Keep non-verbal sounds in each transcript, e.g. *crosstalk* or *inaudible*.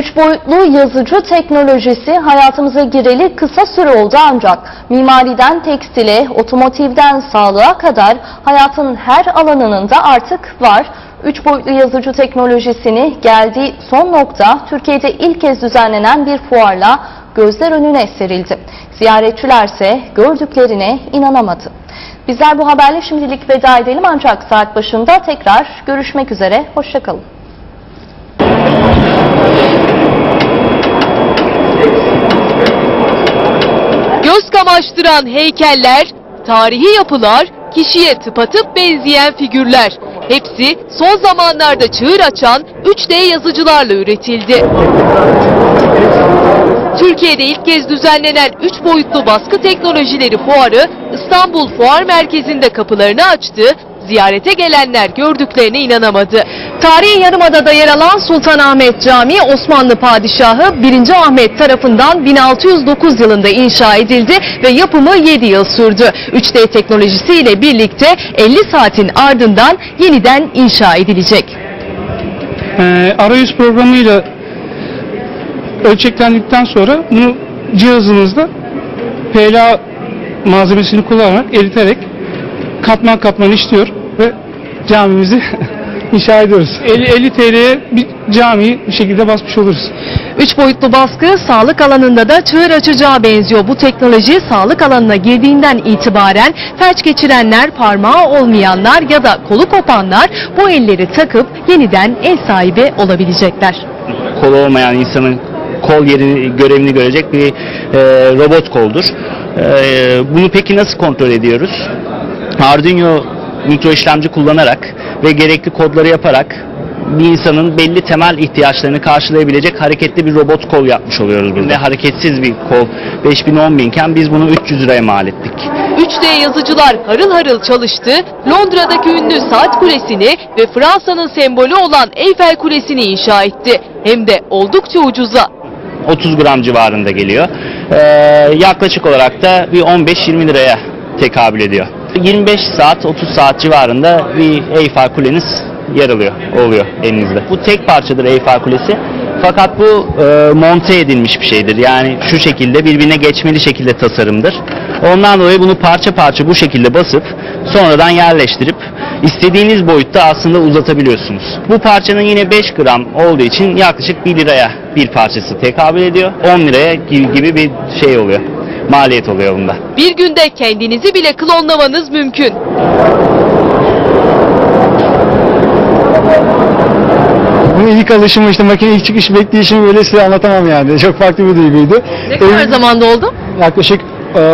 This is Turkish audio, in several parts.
Üç boyutlu yazıcı teknolojisi hayatımıza gireli kısa süre oldu ancak mimariden tekstile, otomotivden sağlığa kadar hayatın her alanının da artık var. Üç boyutlu yazıcı teknolojisini geldiği son nokta Türkiye'de ilk kez düzenlenen bir fuarla gözler önüne serildi. Ziyaretçilerse gördüklerine inanamadı. Bizler bu haberle şimdilik veda edelim ancak saat başında tekrar görüşmek üzere. Hoşçakalın. Kamaştıran heykeller, tarihi yapılar, kişiye tıpatıp benzeyen figürler. Hepsi son zamanlarda çığır açan 3D yazıcılarla üretildi. Türkiye'de ilk kez düzenlenen 3 boyutlu baskı teknolojileri fuarı İstanbul Fuar Merkezi'nde kapılarını açtı. Ziyarete gelenler gördüklerine inanamadı. Tarihi Yarımada'da yer alan Sultanahmet Camii Osmanlı Padişahı 1. Ahmet tarafından 1609 yılında inşa edildi ve yapımı 7 yıl sürdü. 3D teknolojisiyle birlikte 50 saatin ardından yeniden inşa edilecek. Ee, arayüz programıyla ölçeklendikten sonra bunu cihazınızda PLA malzemesini kullanarak eriterek katman katman işliyor ve camimizi *laughs* inşa ediyoruz. 50, 50 TL'ye bir camiyi bir şekilde basmış oluruz. 3 boyutlu baskı sağlık alanında da çığır açacağı benziyor. Bu teknoloji sağlık alanına girdiğinden itibaren felç geçirenler, parmağı olmayanlar ya da kolu kopanlar bu elleri takıp yeniden el sahibi olabilecekler. kolu olmayan insanın kol yerini görevini görecek bir e, robot koldur. E, bunu peki nasıl kontrol ediyoruz? Arduino mikro işlemci kullanarak ve gerekli kodları yaparak bir insanın belli temel ihtiyaçlarını karşılayabilecek hareketli bir robot kol yapmış oluyoruz biz. Ve hareketsiz bir kol 5000 10 binken biz bunu 300 liraya mal ettik. 3D yazıcılar harıl harıl çalıştı, Londra'daki ünlü saat kulesini ve Fransa'nın sembolü olan Eyfel Kulesi'ni inşa etti. Hem de oldukça ucuza. 30 gram civarında geliyor. Ee, yaklaşık olarak da bir 15-20 liraya tekabül ediyor. 25 saat 30 saat civarında bir Eyfel Kuleniz yer alıyor, oluyor elinizde. Bu tek parçadır Eyfel Kulesi. Fakat bu e, monte edilmiş bir şeydir. Yani şu şekilde birbirine geçmeli şekilde tasarımdır. Ondan dolayı bunu parça parça bu şekilde basıp sonradan yerleştirip istediğiniz boyutta aslında uzatabiliyorsunuz. Bu parçanın yine 5 gram olduğu için yaklaşık 1 liraya bir parçası tekabül ediyor. 10 liraya gibi bir şey oluyor. Maliyet oluyor bunda. Bir günde kendinizi bile klonlamanız mümkün. Bu ilk alışımı işte makine ilk çıkış bekleyişimi böyle size anlatamam yani. Çok farklı bir duyguydu. Ne kadar Evin- zamanda oldu? Yaklaşık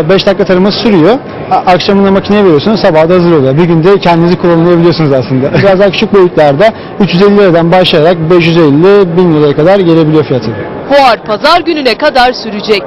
5 dakika taraması sürüyor. A- Akşamında makineye veriyorsunuz, sabah da hazır oluyor. Bir günde kendinizi kullanabiliyorsunuz aslında. *laughs* Biraz daha küçük boyutlarda 350 liradan başlayarak 550 1000 liraya kadar gelebiliyor fiyatı. Fuar pazar gününe kadar sürecek.